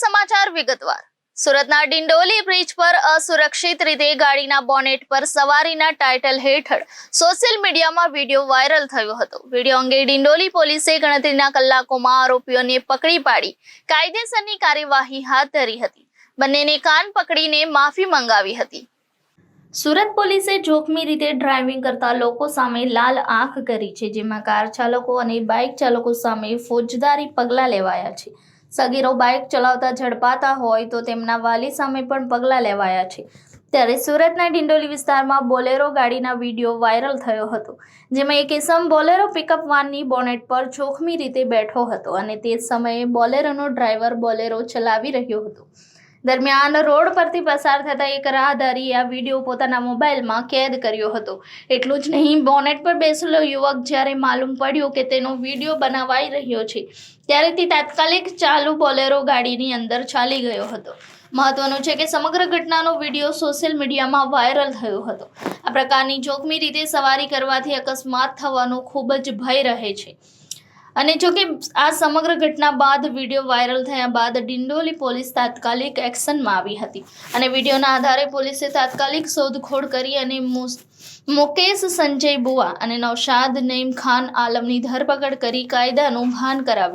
સમાચાર વિગતવાર. સુરતના ડિંડોલી બ્રિજ પર અસુરક્ષિત રીતે ગાડીના બોનેટ પર સવારીના ટાઇટલ હેઠળ સોશિયલ મીડિયામાં વીડિયો વાયરલ થયો હતો. વીડિયો અંગે ડિંડોલી પોલીસે ગણતરીના કલાકોમાં આરોપીઓને પકડી પાડી, કાયદેસરની કાર્યવાહી હાથ ધરી હતી. બંનેને કાન પકડીને માફી મંગાવી હતી. સુરત પોલીસે જોખમી રીતે ડ્રાઇવિંગ કરતા લોકો સામે લાલ આંખ કરી છે, જેમાં કાર ચાલકો અને બાઇક ચાલકો સામે ફોજદારી પગલાં લેવાયા છે. સગીરો બાઇક ચલાવતા ઝડપાતા હોય તો તેમના વાલી સામે પણ પગલાં લેવાયા છે. ત્યારે સુરતના ડિંડોલી વિસ્તારમાં બોલેરો ગાડીના વીડિયો વાયરલ થયો હતો, જેમાં એક ઇસમ બોલેરો પિકઅપ વાનની બોનેટ પર જોખમી રીતે બેઠો હતો અને તે સમયે બોલેરોનો ડ્રાઈવર બોલેરો ચલાવી રહ્યો હતો. દરમિયાન રોડ પરથી પસાર થતા એક રાહદારીએ આ વીડિયો પોતાના મોબાઈલમાં કેદ કર્યો હતો. એટલું જ નહીં, બોનેટ પર બેસેલો યુવક જ્યારે માલુમ પડ્યું કે તેનો વીડિયો બનાવાઈ રહ્યો છે ત્યારે તે તાત્કાલિક ચાલુ બોલેરો ગાડીની અંદર ચાલી ગયો હતો. મહત્વનું છે કે સમગ્ર ઘટનાનો વીડિયો સોશિયલ મીડિયામાં વાયરલ થયો હતો. આ પ્રકારની જોખમી રીતે સવારી કરવાથી અકસ્માત થવાનો ખૂબ જ ભય રહે છે. અને જો કે આ સમગ્ર ઘટના બાદ વીડિયો વાયરલ થયા બાદ ડિંડોલી પોલીસ તાત્કાલિક એક્શનમાં આવી હતી. અને વિડીયોના આધારે પોલીસે તાત્કાલિક શોધખોળ કરી અને મુકેશ સંજય બુઆ અને નૌશાદ નઈમ ખાન આલમની ધરપકડ કરી કાયદાનું ભાન કરાવ્યું.